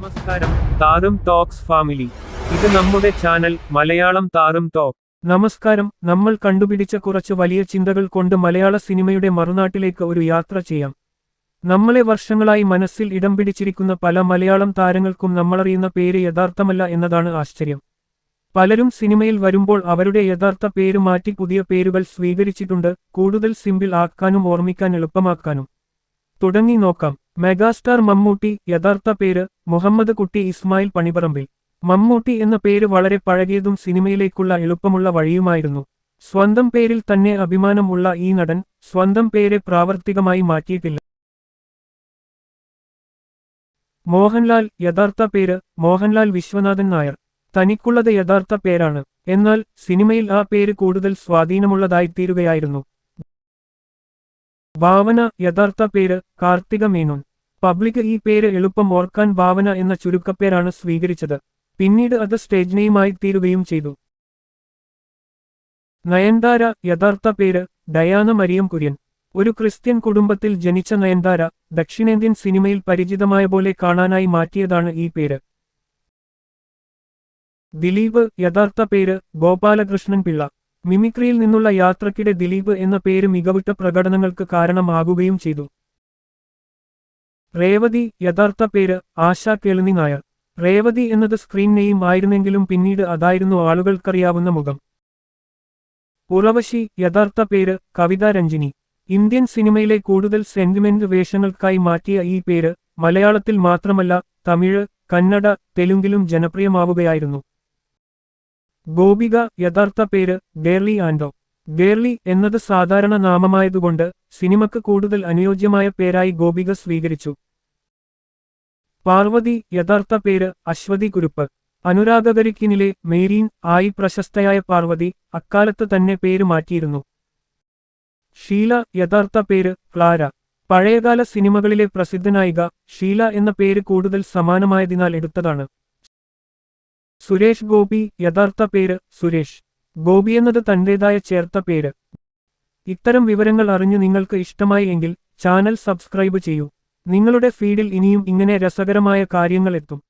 നമസ്കാരം. താരം talks family. ഇത് നമ്മുടെ ചാനൽ മലയാളം താരം ടോക്ക്. നമസ്കാരം. നമ്മൾ കണ്ടുപിടിച്ച കുറച്ച് വലിയ ചിന്തകൾ കൊണ്ട് മലയാള സിനിമയുടെ മറുനാട്ടിലേക്ക് ഒരു യാത്ര ചെയ്യാം. നമ്മളെ വർഷങ്ങളായി മനസ്സിൽ ഇടം പിടിച്ചിരിക്കുന്ന പല മലയാളം താരങ്ങൾക്കും നമ്മളറിയുന്ന പേര് യഥാർത്ഥമല്ല എന്നതാണ് ആശ്ചര്യം. പലരും സിനിമയിൽ വരുമ്പോൾ അവരുടെ യഥാർത്ഥ പേര് മാറ്റി പുതിയ പേരുകൾ സ്വീകരിച്ചിട്ടുണ്ട്. കൂടുതൽ സിമ്പിൾ ആക്കാനും ഓർമ്മിക്കാൻ എളുപ്പമാക്കാനും. തുടങ്ങി നോക്കാം. മെഗാസ്റ്റാർ മമ്മൂട്ടി യഥാർത്ഥ പേര് മുഹമ്മദ് കുട്ടി ഇസ്മായിൽ പണിപറമ്പിൽ. മമ്മൂട്ടി എന്ന പേര് വളരെ പഴകിയതും സിനിമയിലേക്കുള്ള എളുപ്പമുള്ള വഴിയുമായിരുന്നു. സ്വന്തം പേരിൽ തന്നെ അഭിമാനമുള്ള ഈ നടൻ സ്വന്തം പേരെ പ്രാവർത്തികമായി മാറ്റിയിട്ടില്ല. മോഹൻലാൽ യഥാർത്ഥ പേര് മോഹൻലാൽ വിശ്വനാഥൻ നായർ. തനിക്കുള്ളത് യഥാർത്ഥ പേരാണ്. എന്നാൽ സിനിമയിൽ ആ പേര് കൂടുതൽ സ്വാധീനമുള്ളതായിത്തീരുകയായിരുന്നു. ഭാവന യഥാർത്ഥ പേര് കാർത്തിക മേനോൻ. പബ്ലിക് ഈ പേര് എളുപ്പം ഓർക്കാൻ ഭാവന എന്ന ചുരുക്കപ്പേരാണ് സ്വീകരിച്ചത്. പിന്നീട് അത് സ്റ്റേജ് നെയിമായി തീരുകയും ചെയ്തു. നയൻതാര യഥാർത്ഥ പേര് ഡയാന മരിയം കുര്യൻ. ഒരു ക്രിസ്ത്യൻ കുടുംബത്തിൽ ജനിച്ച നയൻതാര ദക്ഷിണേന്ത്യൻ സിനിമയിൽ പരിചിതമായ പോലെ കാണാനായി മാറ്റിയതാണ് ഈ പേര്. ദിലീപ് യഥാർത്ഥ പേര് ഗോപാലകൃഷ്ണൻ പിള്ള. മിമിക്രിയിൽ നിന്നുള്ള യാത്രക്കിടെ ദിലീപ് എന്ന പേര് മികവിട്ട പ്രകടനങ്ങൾക്ക് കാരണമാകുകയും ചെയ്തു. റേവതി യഥാർത്ഥ പേര് ആശ കേളുനി നായർ റേവതി എന്നത് സ്ക്രീൻ നെയിം ആയിരുന്നെങ്കിലും പിന്നീട് അതായിരുന്നു ആളുകൾക്കറിയാവുന്ന മുഖം. ഉറവശി യഥാർത്ഥ പേര് കവിത രഞ്ജിനി. ഇന്ത്യൻ സിനിമയിലെ കൂടുതൽ സെന്റിമെന്റ് വേഷങ്ങൾക്കായി മാറ്റിയ ഈ പേര് മലയാളത്തിൽ മാത്രമല്ല തമിഴ് കന്നഡ തെലുങ്കിലും ജനപ്രിയമാവുകയായിരുന്നു. ഗോപിക യഥാർത്ഥ പേര് ഡേർലി ആൻഡോ. ഗേർലി എന്നത് സാധാരണ നാമമായതുകൊണ്ട് സിനിമക്ക് കൂടുതൽ അനുയോജ്യമായ പേരായി ഗോപിക സ്വീകരിച്ചു. പാർവതി യഥാർത്ഥ പേര് അശ്വതി കുരുപ്പ്. അനുരാഗകരിക്കിനിലെ മെയ്രീൻ ആയി പ്രശസ്തയായ പാർവതി അക്കാലത്ത് തന്നെ പേര് മാറ്റിയിരുന്നു. ഷീല യഥാർത്ഥ പേര് ക്ലാര. പഴയകാല സിനിമകളിലെ പ്രസിദ്ധനായിക ഷീല എന്ന പേര് കൂടുതൽ സമാനമായതിനാൽ എടുത്തതാണ്. സുരേഷ് ഗോപി യഥാർത്ഥ പേര് സുരേഷ്. ഗോപി എന്നത് തന്റേതായ ചേർത്ത പേര്. ഇത്തരം വിവരങ്ങൾ അറിഞ്ഞു നിങ്ങൾക്ക് ഇഷ്ടമായി എങ്കിൽ ചാനൽ സബ്സ്ക്രൈബ് ചെയ്യൂ. നിങ്ങളുടെ ഫീഡിൽ ഇനിയും ഇങ്ങനെ രസകരമായ കാര്യങ്ങൾ എത്തും.